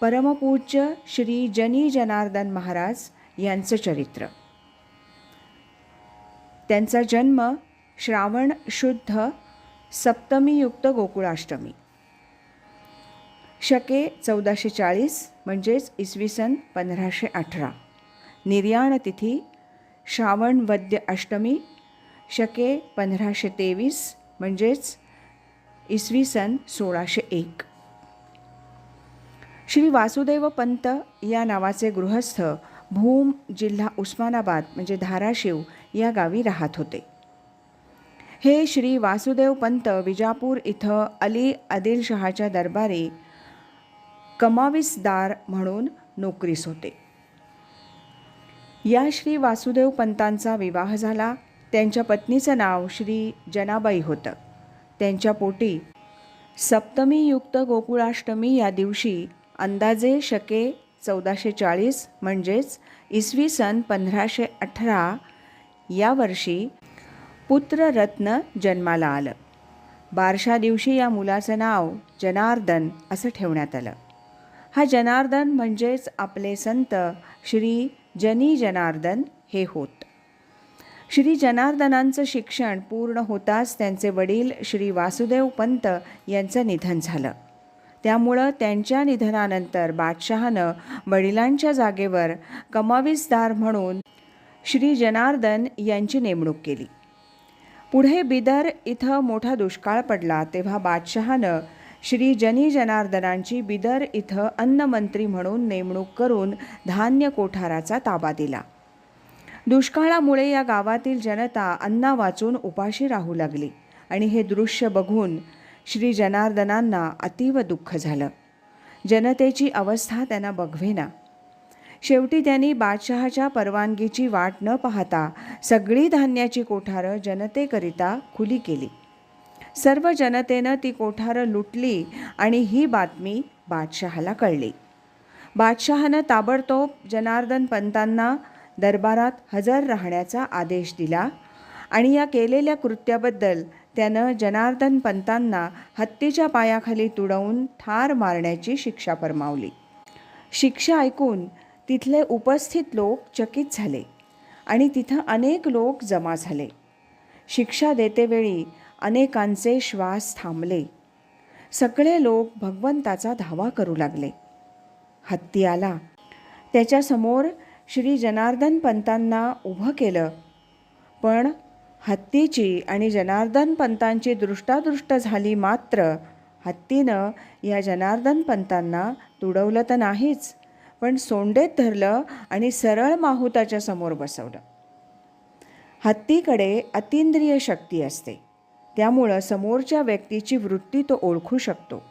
परमपूज्य श्री जनी जनार्दन महाराज यांचं चरित्र. त्यांचा जन्म श्रावण शुद्ध सप्तमीयुक्त गोकुळाष्टमी. शके चौदाशे चाळीस म्हणजेच इसवी सन पंधराशे अठरा. निर्याण तिथी श्रावण वद्य अष्टमी शके पंधराशे तेवीस म्हणजेच इसवी सन सोळाशे एक. श्री वासुदेव पंत या नावाचे गृहस्थ भूम जिल्हा उस्मानाबाद म्हणजे धाराशिव या गावी राहत होते. हे श्री वासुदेव पंत विजापूर इथं अली आदिलशहाच्या दरबारी कमावीसदार म्हणून नोकरीस होते. या श्री वासुदेव पंतांचा विवाह झाला. त्यांच्या पत्नीचं नाव श्री जनाबाई होतं. त्यांच्या पोटी सप्तमीयुक्त गोकुळाष्टमी या दिवशी अंदाजे शके चौदाशे चाळीस म्हणजेच इसवी सन पंधराशे अठरा या वर्षी पुत्ररत्न जन्माला आलं. बारशा दिवशी या मुलाचं नाव जनार्दन असं ठेवण्यात आलं. हा जनार्दन म्हणजेच आपले संत श्री जनी जनार्दन हे होत. श्री जनार्दनांचं शिक्षण पूर्ण होताच त्यांचे वडील श्री वासुदेव पंत यांचं निधन झालं. त्यामुळं त्यांच्या निधनानंतर बादशहानं वडिलांच्या जागेवर कमाविसदार म्हणून श्री जनार्दन यांची नेमणूक केली. पुढे बिदर इथं मोठा दुष्काळ पडला तेव्हा बादशहानं श्री जनी जनार्दनांची बिदर इथं अन्नमंत्री म्हणून नेमणूक करून धान्य कोठाराचा ताबा दिला. दुष्काळामुळे या गावातील जनता अन्ना वाचून उपाशी राहू लागली आणि हे दृश्य बघून श्री जनार्दनांना अतीव दुःख झालं. जनतेची अवस्था त्यांना बघवेना. शेवटी त्यांनी बादशहाच्या परवानगीची वाट न पाहता सगळी धान्याची कोठारं जनतेकरिता खुली केली. सर्व जनतेनं ती कोठारं लुटली आणि ही बातमी बादशहाला कळली. बादशहानं ताबडतोब जनार्दन पंतांना दरबारात हजर राहण्याचा आदेश दिला आणि या केलेल्या कृत्याबद्दल त्यानं जनार्दन पंतांना हत्तीच्या पायाखाली तुडवून ठार मारण्याची शिक्षा फरमावली. शिक्षा ऐकून तिथले उपस्थित लोक चकित झाले आणि तिथं अनेक लोक जमा झाले. शिक्षा देतेवेळी अनेकांचे श्वास थांबले. सगळे लोक भगवंताचा धावा करू लागले. हत्ती आला. त्याच्यासमोर श्री जनार्दन पंतांना उभं केलं. पण हत्तीची आणि जनार्दन पंतांची दृष्टादृष्ट झाली मात्र हत्तीनं या जनार्दन पंतांना तुडवलं तर नाहीच पण सोंडेत धरलं आणि सरळ माहुताच्या समोर बसवलं. हत्तीकडे अतिंद्रिय शक्ती असते त्यामुळं समोरच्या व्यक्तीची वृत्ती तो ओळखू शकतो.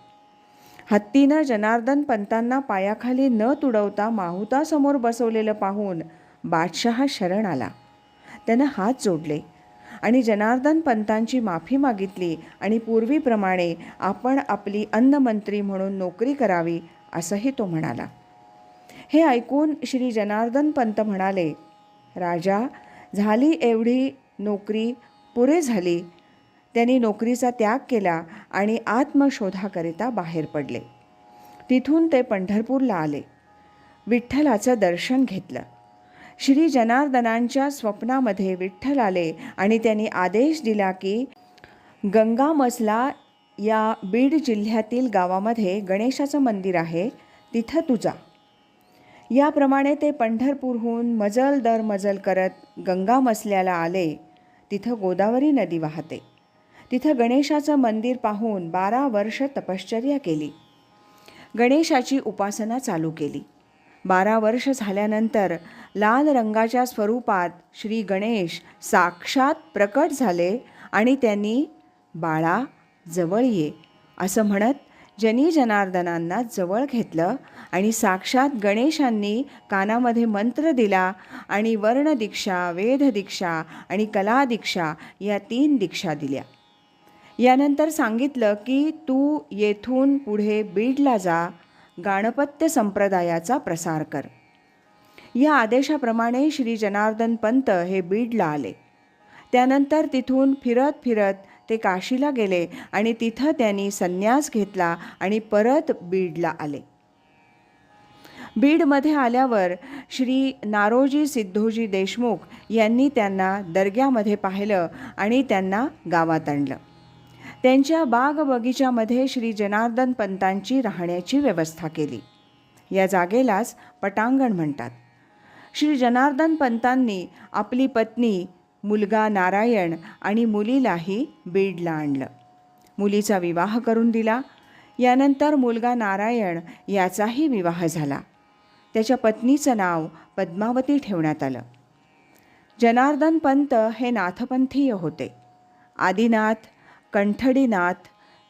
हत्तीनं जनार्दन पंतांना पायाखाली न तुडवता माहुतासमोर बसवलेलं पाहून बादशहा शरण आला. त्यानं हात जोडले आणि जनार्दन पंतांची माफी मागितली आणि पूर्वीप्रमाणे आपण आपली अन्नमंत्री म्हणून नोकरी करावी असंही तो म्हणाला. हे ऐकून श्री जनार्दन पंत म्हणाले राजा झाली एवढी नोकरी पुरे झाली. त्यांनी नोकरीचा त्याग केला आणि आत्मशोधाकरिता बाहेर पडले. तिथून ते पंढरपूरला आले. विठ्ठलाचं दर्शन घेतलं. श्री जनार्दनांच्या स्वप्नामध्ये विठ्ठल आले आणि त्यांनी आदेश दिला की गंगामसला या बीड जिल्ह्यातील गावामध्ये गणेशाचं मंदिर आहे तिथं तुझा याप्रमाणे ते पंढरपूरहून मजल दर मजल करत गंगा मसल्याला आले. तिथं गोदावरी नदी वाहते. तिथं गणेशाचं मंदिर पाहून बारा वर्ष तपश्चर्या केली. गणेशाची उपासना चालू केली. बारा वर्ष झाल्यानंतर लाल रंगाच्या स्वरूपात श्री गणेश साक्षात प्रकट झाले आणि त्यांनी बाळा जवळ ये असं म्हणत जनी जनार्दनांना जवळ घेतलं आणि साक्षात गणेशांनी कानामध्ये मंत्र दिला आणि वर्णदीक्षा वेधदीक्षा आणि कलादीक्षा या तीन दीक्षा दिल्या. यानंतर सांगितलं की तू येथून पुढे बीडला जा गाणपत्य संप्रदायाचा प्रसार कर. या आदेशाप्रमाणे श्री जनार्दन पंत हे बीडला आले. त्यानंतर तिथून फिरत फिरत ते काशीला गेले आणि तिथं त्यांनी संन्यास घेतला आणि परत बीडला आले. बीडमध्ये आल्यावर श्री नारोजी सिद्धोजी देशमुख यांनी त्यांना दर्ग्यामध्ये पाहिलं आणि त्यांना गावात आणलं. त्यांच्या बाग बगीच्यामध्ये श्री जनार्दन पंतांची राहण्याची व्यवस्था केली. या जागेलाच पटांगण म्हणतात. श्री जनार्दन पंतांनी आपली पत्नी मुलगा नारायण आणि मुलीलाही बीडला आणलं. मुलीचा विवाह करून दिला. यानंतर मुलगा नारायण याचाही विवाह झाला. त्याच्या पत्नीचं नाव पद्मावती ठेवण्यात आलं. जनार्दन पंत हे नाथपंथीय होते. आदिनाथ कंठडीनाथ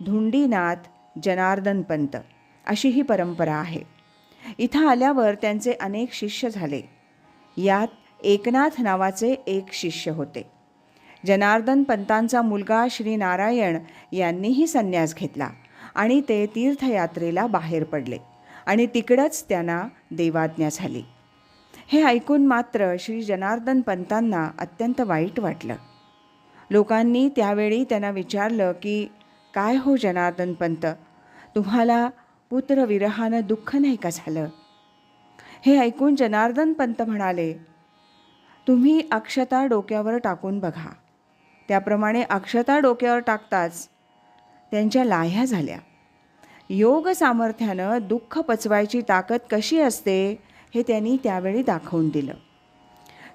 धुंडीनाथ जनार्दन पंत अशी ही परंपरा आहे. इथं आल्यावर त्यांचे अनेक शिष्य झाले. यात एकनाथ नावाचे एक शिष्य होते. जनार्दन पंतांचा मुलगा श्री नारायण यांनीही संन्यास घेतला आणि ते तीर्थयात्रेला बाहेर पडले आणि तिकडंच त्यांना देवाज्ञा झाली. हे ऐकून मात्र श्री जनार्दन पंतांना अत्यंत वाईट वाटलं. लोकांनी त्यावेळी त्यांना विचारलं की काय हो जनार्दन पंत? तुम्हाला पुत्रविरहानं दुःख नाही का झालं? हे ऐकून जनार्दन पंत म्हणाले तुम्ही अक्षता डोक्यावर टाकून बघा. त्याप्रमाणे अक्षता डोक्यावर टाकताच त्यांच्या लाह्या झाल्या. योग सामर्थ्यानं दुःख पचवायची ताकद कशी असते हे त्यांनी त्यावेळी दाखवून दिलं.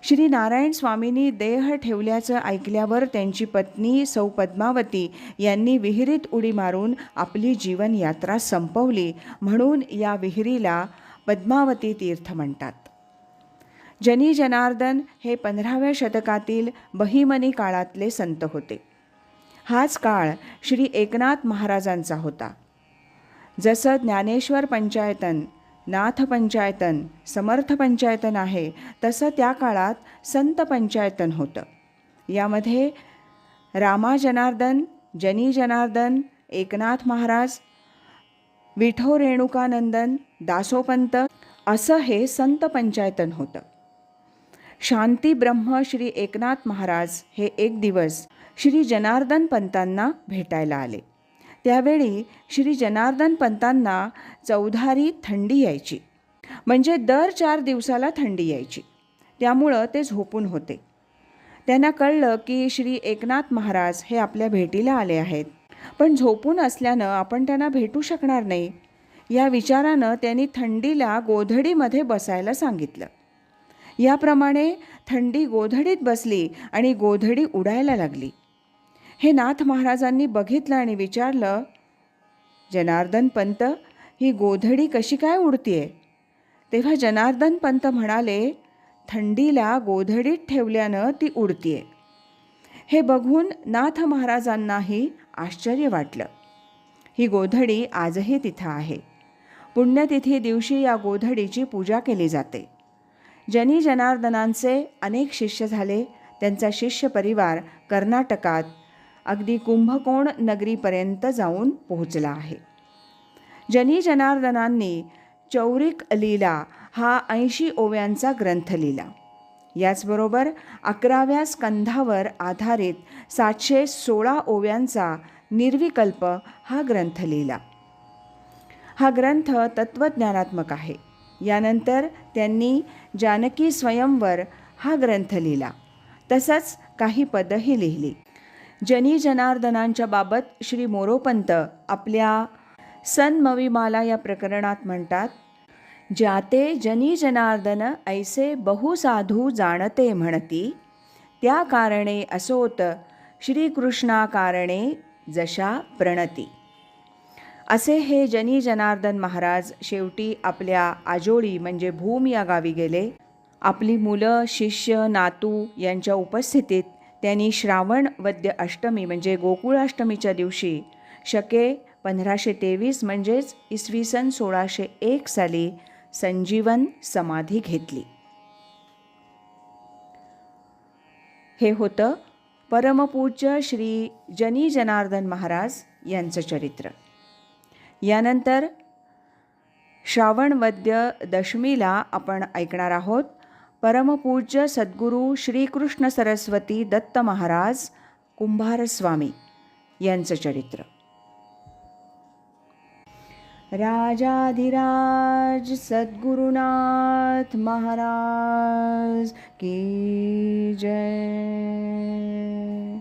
श्री नारायण स्वामींनी देह ठेवल्याचं ऐकल्यावर त्यांची पत्नी सौ पद्मावती यांनी विहिरीत उडी मारून आपली जीवनयात्रा संपवली. म्हणून या विहिरीला पद्मावती तीर्थ म्हणतात. जनी जनार्दन हे पंधराव्या शतकातील बहिमनी काळातले संत होते. हाच काळ श्री एकनाथ महाराजांचा होता. जसं ज्ञानेश्वर पंचायतन नाथ पंचायतन समर्थ पंचायतन आहे तसं त्या काळात संत पंचायतन होतं. यामध्ये रामा जनार्दन जनी जनार्दन एकनाथ महाराज विठो रेणुकानंदन दासोपंत असं हे संत पंचायतन होतं. शांती ब्रह्म श्री एकनाथ महाराज हे एक दिवस श्री जनार्दन पंतांना भेटायला आले. त्यावेळी श्री जनार्दन पंतांना चौधारी थंडी यायची. म्हणजे दर चार दिवसाला थंडी यायची. त्यामुळं ते झोपून होते. त्यांना कळलं की श्री एकनाथ महाराज हे आपल्या भेटीला आले आहेत. पण झोपून असल्यानं आपण त्यांना भेटू शकणार नाही. या विचारानं त्यांनी थंडीला गोधडीमध्ये बसायला सांगितलं. याप्रमाणे थंडी गोधडीत बसली आणि गोधडी उडायला लागली. हे नाथ महाराजांनी बघितलं आणि विचारलं जनार्दन पंत ही गोधडी कशी काय उडतीये? तेव्हा जनार्दन पंत म्हणाले थंडीला गोधडीत ठेवल्यानं ती उडतीये. हे बघून नाथ महाराजांनाही आश्चर्य वाटलं. ही गोधडी आजही तिथं आहे. पुण्यतिथी दिवशी या गोधडीची पूजा केली जाते. जनी जनार्दनांचे अनेक शिष्य झाले त्यांचा शिष्य परिवार कर्नाटकात अगदी कुंभकोण नगरीपर्यंत जाऊन पोहोचला आहे. जनी जनार्दनांनी चौरिक लीला हा ऐंशी ओव्यांचा ग्रंथ लिहिला. याचबरोबर अकराव्या स्कंधावर आधारित सातशे सोळा ओव्यांचा निर्विकल्प हा ग्रंथ लिहिला. हा ग्रंथ तत्त्वज्ञानात्मक आहे. यानंतर त्यांनी जानकी स्वयंवर हा ग्रंथ लिहिला. तसंच काही पदही लिहिली. जनी जनार्दनांच्या बाबत श्री मोरोपंत आपल्या सन्मविमाला या प्रकरणात म्हणतात ज्याते जनी जनार्दन ऐसे बहुसाधू जाणते म्हणती त्या कारणे असोत श्रीकृष्णा कारणे जशा प्रणती. असे हे जनी जनार्दन महाराज शेवटी आपल्या आजोळी म्हणजे भूम या गावी गेले. आपली मुलं शिष्य नातू यांच्या उपस्थितीत त्यांनी श्रावण वद्य अष्टमी म्हणजे गोकुळाष्टमीच्या दिवशी शके पंधराशे तेवीस म्हणजेच इसवी सन सोळाशे एक साली संजीवन समाधी घेतली. हे होतं परमपूज्य श्री जनी जनार्दन महाराज यांचं चरित्र. यानंतर श्रावण वद्य दशमीला आपण ऐकणार आहोत. परमपूज्य सद्गुरू श्रीकृष्ण सरस्वती दत्त महाराज कुंभारस्वामी यांचं चरित्र. राजाधिराज सद्गुरुनाथ महाराज की जय.